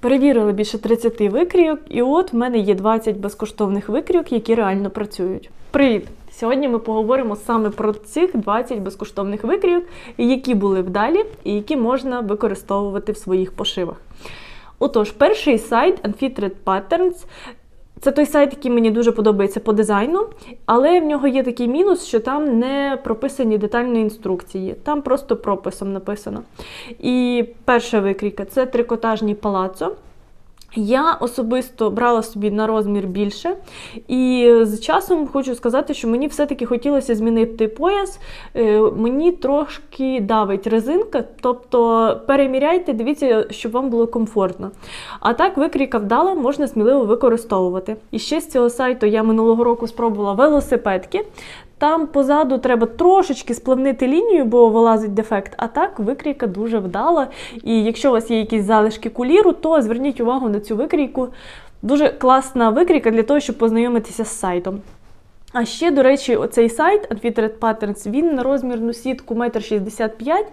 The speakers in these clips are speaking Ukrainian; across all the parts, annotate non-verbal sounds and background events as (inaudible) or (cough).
Перевірили більше 30 викрійок, і от в мене є 20 безкоштовних викрійок, які реально працюють. Привіт! Сьогодні ми поговоримо саме про цих 20 безкоштовних викрійок, які були вдалі і які можна використовувати в своїх пошивах. Отож, перший сайт Unfitted Patterns. Це той сайт, який мені дуже подобається по дизайну, але в нього є такий мінус, що там не прописані детальні інструкції. Там просто прописом написано. І перша викрійка це трикотажні палацо. Я особисто брала собі на розмір більше, і з часом хочу сказати, що мені все-таки хотілося змінити пояс. Е, Мені трошки давить резинка, тобто переміряйте, дивіться, щоб вам було комфортно. А так, викрійка вдала, можна сміливо використовувати. І ще з цього сайту я минулого року спробувала велосипедки. Там позаду треба трошечки сплавнити лінію, бо вилазить дефект. А так викрійка дуже вдала. І якщо у вас є якісь залишки куліру, то зверніть увагу на цю викрійку. Дуже класна викрійка для того, щоб познайомитися з сайтом. А ще, до речі, оцей сайт Unfitted Patterns, він на розмірну сітку 1,65 м.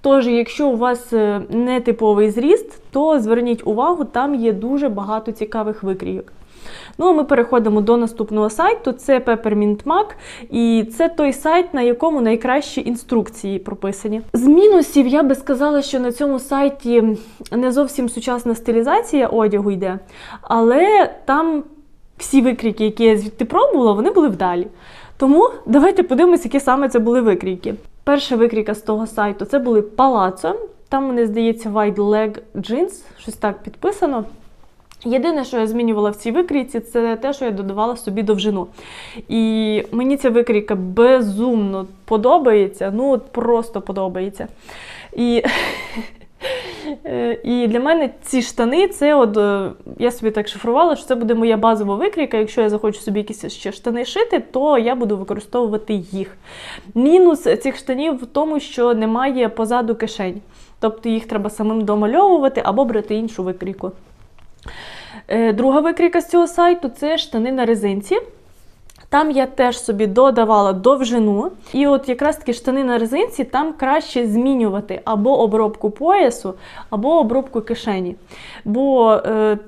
Тож, якщо у вас е, не типовий зріст, то зверніть увагу, там є дуже багато цікавих викрійок. Ну, а ми переходимо до наступного сайту. Це Peppermint Mac, і це той сайт, на якому найкращі інструкції прописані. З мінусів я би сказала, що на цьому сайті не зовсім сучасна стилізація одягу йде, але там всі викрійки, які я звідти пробувала, вони були вдалі. Тому давайте подивимося, які саме це були викрійки. Перша викрійка з того сайту це були Palazzo. Там, мені здається, Wide Leg Jeans, щось так підписано. Єдине, що я змінювала в цій викрійці, це те, що я додавала собі довжину. І мені ця викрійка безумно подобається, ну просто подобається. І (laughs) і для мене ці штани, це от е, я собі так шифрувала, що це буде моя базова викрійка. Якщо я захочу собі якісь ще штани шити, то я буду використовувати їх. Мінус цих штанів в тому, що немає позаду кишень. Тобто їх треба самим домальовувати або брати іншу викрійку. Е, друга викрійка з цього сайту це штани на резинці. Там я теж собі додавала довжину. І от якраз таки штани на резинці там краще змінювати або обробку поясу, або обробку кишені. Бо е,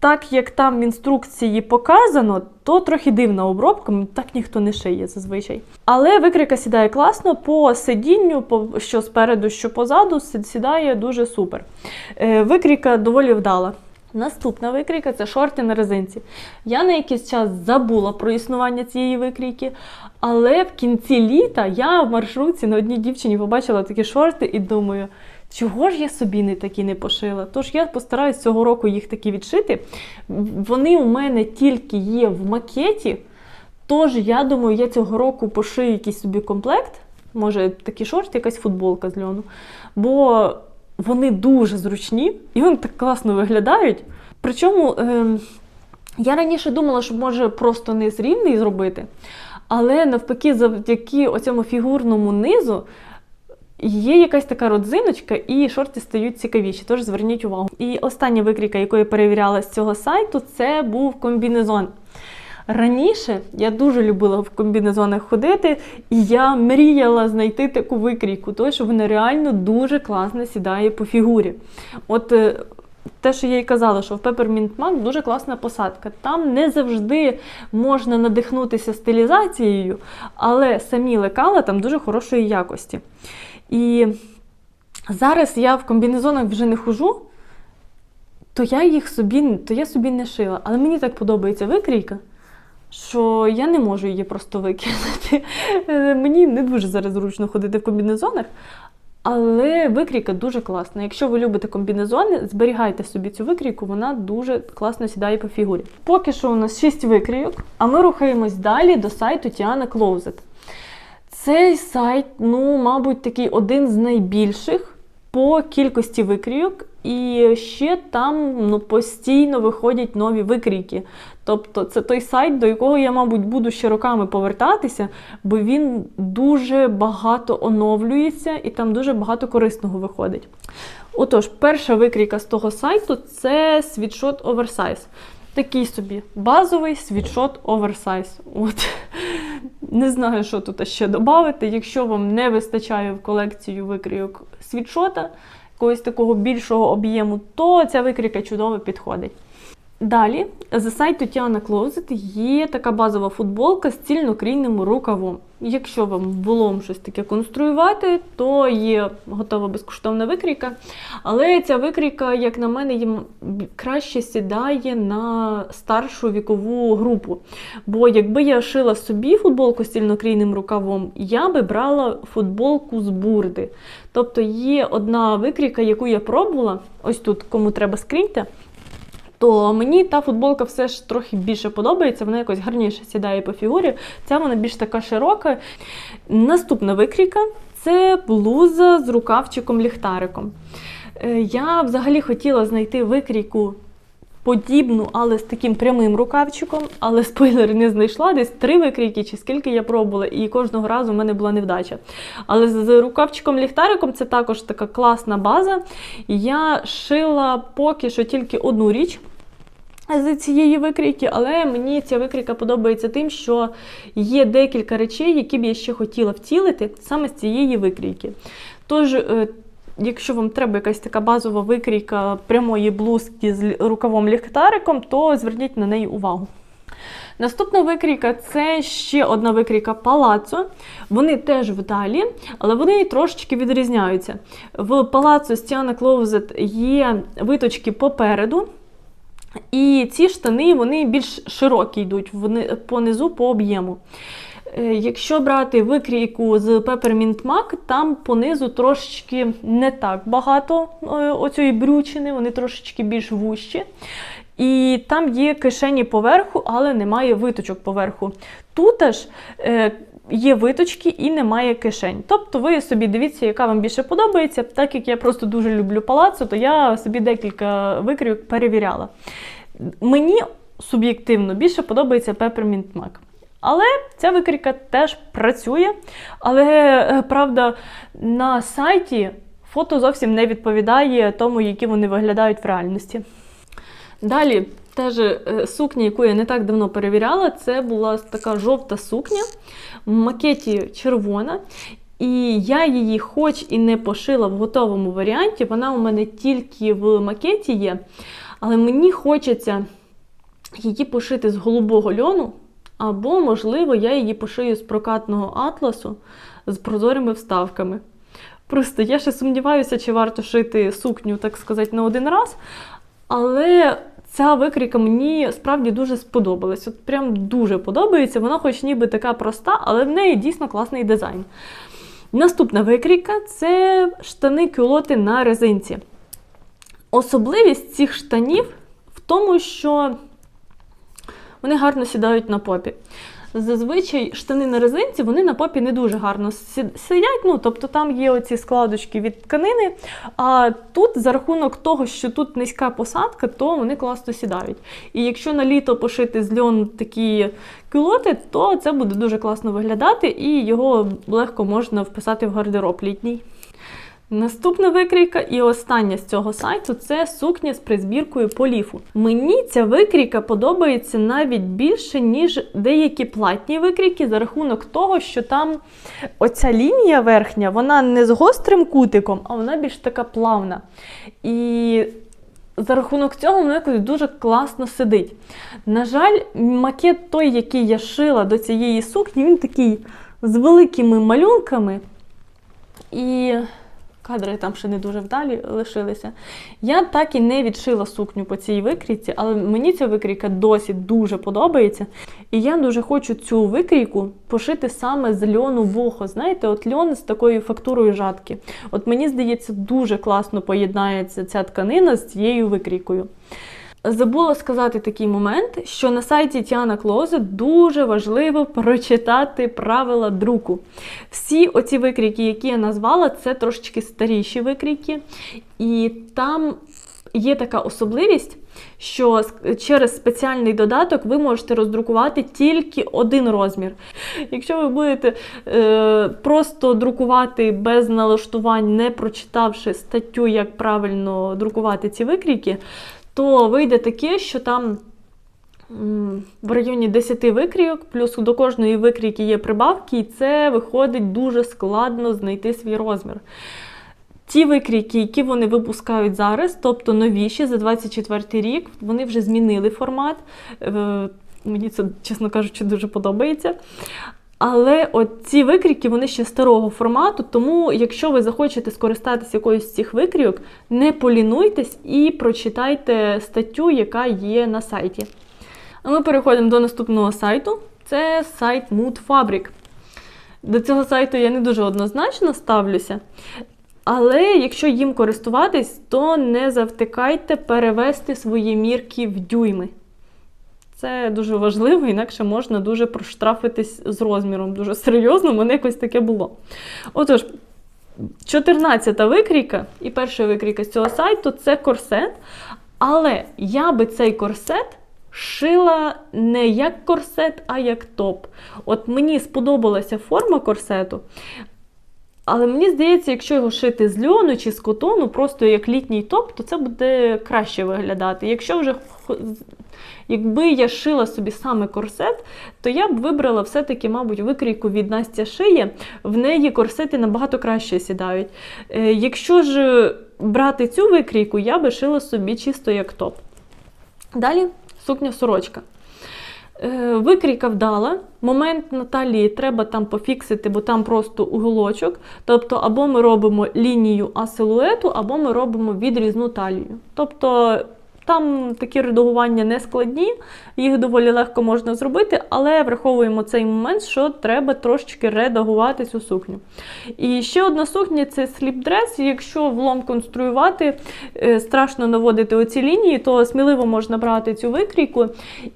так як там в інструкції показано, то трохи дивна обробка, так ніхто не шиє зазвичай. Але викрика сідає класно по сидінню, що спереду, що позаду, сідає дуже супер. Е, викрійка доволі вдала. Наступна викрійка це шорти на резинці. Я на якийсь час забула про існування цієї викрійки, але в кінці літа я в маршрутці на одній дівчині побачила такі шорти і думаю, чого ж я собі не такі не пошила? Тож я постараюсь цього року їх такі відшити. Вони у мене тільки є в макеті. Тож, я думаю, я цього року пошию якийсь собі комплект. Може, такі шорти, якась футболка з льону. Бо вони дуже зручні і вони так класно виглядають. Причому е, я раніше думала, що може просто низ рівний зробити, але навпаки, завдяки оцьому фігурному низу. Є якась така родзиночка, і шорти стають цікавіші, тож зверніть увагу. І остання викрійка, яку я перевіряла з цього сайту, це був комбінезон. Раніше я дуже любила в комбінезонах ходити, і я мріяла знайти таку викрійку, тому що вона реально дуже класно сідає по фігурі. От е, те, що я й казала, що в Peppermint Mac дуже класна посадка. Там не завжди можна надихнутися стилізацією, але самі лекала там дуже хорошої якості. І зараз я в комбінезонах вже не хожу, то я їх собі то я собі не шила. Але мені так подобається викрійка що я не можу її просто викинути. Е, мені не дуже зараз зручно ходити в комбінезонах. Але викрійка дуже класна. Якщо ви любите комбінезони, зберігайте собі цю викрійку, вона дуже класно сідає по фігурі. Поки що у нас 6 викрійок, а ми рухаємось далі до сайту Tiana Closet. Цей сайт, ну, мабуть, такий один з найбільших по кількості викрійок, і ще там ну, постійно виходять нові викрійки. Тобто це той сайт, до якого я, мабуть, буду ще роками повертатися, бо він дуже багато оновлюється і там дуже багато корисного виходить. Отож, перша викрійка з того сайту це світшот оверсайз. Такий собі базовий світшот оверсайз. От. Не знаю, що тут ще додати. Якщо вам не вистачає в колекцію викрійок світшота, якогось такого більшого об'єму, то ця викрійка чудово підходить. Далі, за сайту Tiana Closet є така базова футболка з цільнокрійним рукавом. Якщо вам було щось таке конструювати, то є готова безкоштовна викрійка. Але ця викрійка, як на мене, їм краще сідає на старшу вікову групу. Бо якби я шила собі футболку з цільнокрійним рукавом, я би брала футболку з бурди. Тобто є одна викрійка, яку я пробувала, ось тут, кому треба скріньте то мені та футболка все ж трохи більше подобається, вона якось гарніше сідає по фігурі. Ця вона більш така широка. Наступна викрійка це блуза з рукавчиком-ліхтариком. Е, я взагалі хотіла знайти викрійку подібну, але з таким прямим рукавчиком, але спойлер не знайшла десь три викрійки, чи скільки я пробувала, і кожного разу в мене була невдача. Але з рукавчиком-ліхтариком це також така класна база. Я шила поки що тільки одну річ. З цієї викрійки, але мені ця викрійка подобається тим, що є декілька речей, які б я ще хотіла втілити саме з цієї викрійки. Тож, е, Якщо вам треба якась така базова викрійка прямої блузки з рукавом ліхтариком, то зверніть на неї увагу. Наступна викрійка це ще одна викрійка палацо. Вони теж вдалі, але вони трошечки відрізняються. В палацо Tiana Closet є виточки попереду. І ці штани вони більш широкі йдуть понизу по об'єму. Е, якщо брати викрійку з Peppermint Mac, там понизу трошечки не так багато е, оцієї брючини, вони трошечки більш вущі. І там є кишені поверху, але немає виточок поверху. Тут аж е, є виточки і немає кишень. Тобто ви собі дивіться, яка вам більше подобається. Так як я просто дуже люблю палацу, то я собі декілька викрійок перевіряла. Мені суб'єктивно більше подобається Peppermint Mac. Але ця викрійка теж працює. Але е, правда, на сайті фото зовсім не відповідає тому, які вони виглядають в реальності. Далі, теж е, сукня, яку я не так давно перевіряла, це була така жовта сукня в макеті червона. І я її, хоч і не пошила в готовому варіанті, вона у мене тільки в макеті є. Але мені хочеться її пошити з голубого льону. Або, можливо, я її пошию з прокатного атласу з прозорими вставками. Просто я ще сумніваюся, чи варто шити сукню, так сказати, на один раз. Але ця викрійка мені справді дуже сподобалась. От прям дуже подобається. Вона, хоч ніби така проста, але в неї дійсно класний дизайн. Наступна викрійка це штани кюлоти на резинці. Особливість цих штанів в тому, що вони гарно сідають на попі. Зазвичай штани на резинці вони на попі не дуже гарно сидять, ну тобто там є оці складочки від тканини. А тут, за рахунок того, що тут низька посадка, то вони класно сідають. І якщо на літо пошити з льон такі кюлоти, то це буде дуже класно виглядати і його легко можна вписати в гардероб літній. Наступна викрійка і остання з цього сайту це сукня з призбіркою поліфу. Мені ця викрійка подобається навіть більше, ніж деякі платні викрійки, за рахунок того, що там оця лінія верхня, вона не з гострим кутиком, а вона більш така плавна. І за рахунок цього вона якось дуже класно сидить. На жаль, макет той, який я шила до цієї сукні, він такий з великими малюнками. І Кадри там ще не дуже вдалі лишилися. Я так і не відшила сукню по цій викрійці, але мені ця викрійка досі дуже подобається. І я дуже хочу цю викрійку пошити саме з льону вухо. Знаєте, от льон з такою фактурою жатки. От мені здається, дуже класно поєднається ця тканина з цією викрійкою. Забула сказати такий момент, що на сайті Тіана Клозет дуже важливо прочитати правила друку. Всі оці викрійки, які я назвала, це трошечки старіші викрійки. І там є така особливість, що через спеціальний додаток ви можете роздрукувати тільки один розмір. Якщо ви будете е, просто друкувати без налаштувань, не прочитавши статтю, як правильно друкувати ці викрійки, то вийде таке, що там в районі 10 викрійок, плюс до кожної викрійки є прибавки, і це виходить дуже складно знайти свій розмір. Ті викрійки, які вони випускають зараз, тобто новіші за 24 рік, вони вже змінили формат. Е, Мені це, чесно кажучи, дуже подобається. Але от ці викрійки вони ще старого формату, тому якщо ви захочете скористатися якоюсь з цих викрійок, не полінуйтесь і прочитайте статтю, яка є на сайті. А ми переходимо до наступного сайту. Це сайт Mood Fabric. До цього сайту я не дуже однозначно ставлюся. Але якщо їм користуватись, то не завтикайте перевести свої мірки в дюйми. Це дуже важливо, інакше можна дуже проштрафитись з розміром. Дуже серйозно, мене якось таке було. Отож, 14-та викрійка і перша викрійка з цього сайту це корсет. Але я би цей корсет шила не як корсет, а як топ. От мені сподобалася форма корсету. Але мені здається, якщо його шити з льону чи з котону, просто як літній топ, то це буде краще виглядати. Якщо вже Якби я шила собі саме корсет, то я б вибрала все-таки, мабуть, викрійку від Настя шиє. В неї корсети набагато краще сідають. Е, якщо ж брати цю викрійку, я би шила собі чисто як топ. Далі сукня-сорочка. Е, викрійка вдала. Момент на талії треба там пофіксити, бо там просто уголочок. Тобто, або ми робимо лінію асилуету, або ми робимо відрізну талію. Тобто там такі редагування не складні, їх доволі легко можна зробити, але враховуємо цей момент, що треба трошечки редагувати цю сукню. І ще одна сукня це сліп-дрес. Якщо влом конструювати, е, страшно наводити оці лінії, то сміливо можна брати цю викрійку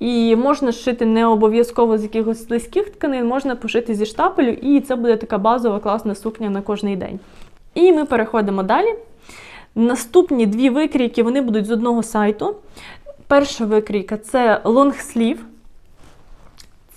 і можна шити не обов'язково з якихось слизьких тканин, можна пошити зі штапелю, і це буде така базова класна сукня на кожний день. І ми переходимо далі. Наступні дві викрійки вони будуть з одного сайту. Перша викрійка це лонгслів.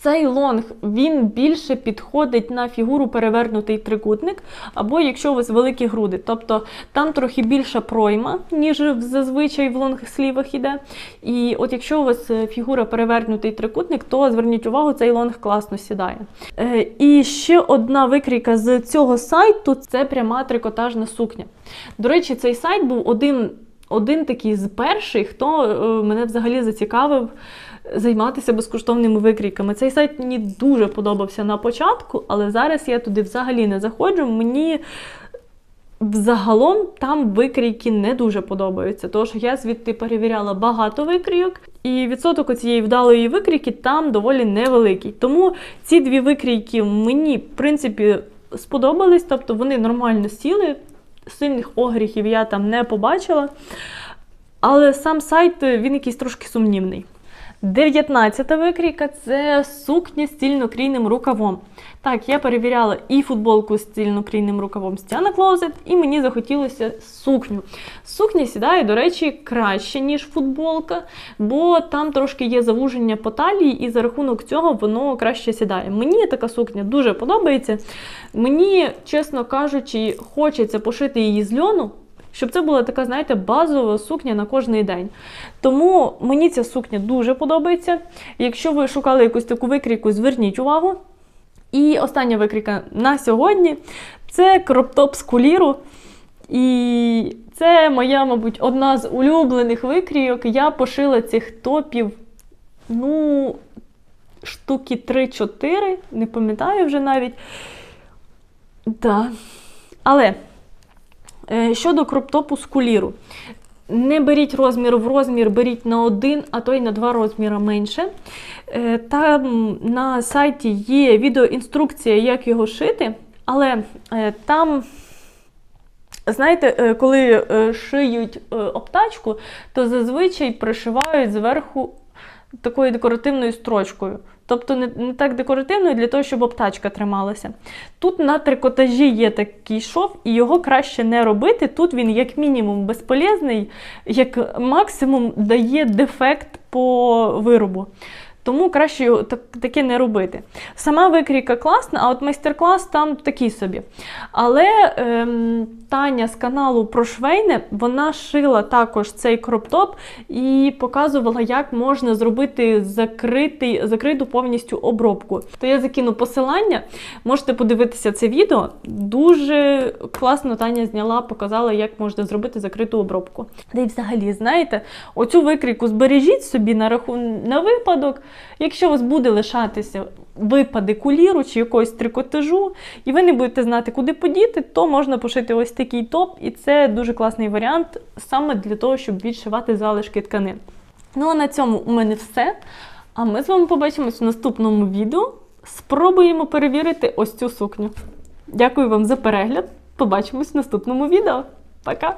Цей лонг він більше підходить на фігуру перевернутий трикутник, або якщо у вас великі груди. Тобто там трохи більша пройма, ніж зазвичай в лонгслівах іде. І от якщо у вас е, фігура перевернутий трикутник, то зверніть увагу, цей лонг класно сідає. Е, і ще одна викрійка з цього сайту це пряма трикотажна сукня. До речі, цей сайт був один. Один такий з перших, хто е, мене взагалі зацікавив займатися безкоштовними викрійками. Цей сайт мені дуже подобався на початку, але зараз я туди взагалі не заходжу. Мені Взагалом там викрійки не дуже подобаються, що я звідти перевіряла багато викрійок, і відсоток цієї вдалої викрійки там доволі невеликий. Тому ці дві викрійки мені, в принципі, сподобались, тобто вони нормально сіли, сильних огріхів я там не побачила. Але сам сайт він якийсь трошки сумнівний. Дев'ятнадцята викрійка це сукня з цільнокрійним рукавом. Так, я перевіряла і футболку з цільнокрійним рукавом з Тяна Closet, і мені захотілося сукню. Сукня сідає, до речі, краще, ніж футболка, бо там трошки є завуження по талії, і за рахунок цього воно краще сідає. Мені така сукня дуже подобається. Мені, чесно кажучи, хочеться пошити її з льону щоб це була така, знаєте, базова сукня на кожний день. Тому мені ця сукня дуже подобається. Якщо ви шукали якусь таку викрійку, зверніть увагу. І остання викрійка на сьогодні це кроптоп з куліру. І це моя, мабуть, одна з улюблених викрійок. Я пошила цих топів, ну, штуки 3-4, не пам'ятаю вже навіть. Да. Але щодо кроптопу з куліру. Не беріть розмір в розмір, беріть на один, а то й на два розміри менше. Е, там на сайті є відеоінструкція, як його шити, але е, там, знаєте, коли шиють обтачку, то зазвичай пришивають зверху такою декоративною строчкою. Тобто не не так декоративно для того, щоб обтачка трималася. Тут на трикотажі є такий шов, і його краще не робити. Тут він, як мінімум, безполезний, як максимум дає дефект по виробу. Тому краще таке не робити. Сама викрійка класна, а от майстер-клас там такий собі. Але ем, Таня з каналу про швейне, вона шила також цей кроп-топ і показувала, як можна зробити закритий, закриту повністю обробку. То я закину посилання, можете подивитися це відео. Дуже класно Таня зняла, показала, як можна зробити закриту обробку. Та й взагалі, знаєте, оцю викрійку збережіть собі на рахун... на випадок, якщо у вас буде лишатися випади куліру чи якогось трикотажу, і ви не будете знати, куди подіти, то можна пошити ось такий топ, і це дуже класний варіант саме для того, щоб відшивати залишки тканин. Ну а на цьому у мене все. А ми з вами побачимось в наступному відео. Спробуємо перевірити ось цю сукню. Дякую вам за перегляд. Побачимось в наступному відео. Пока!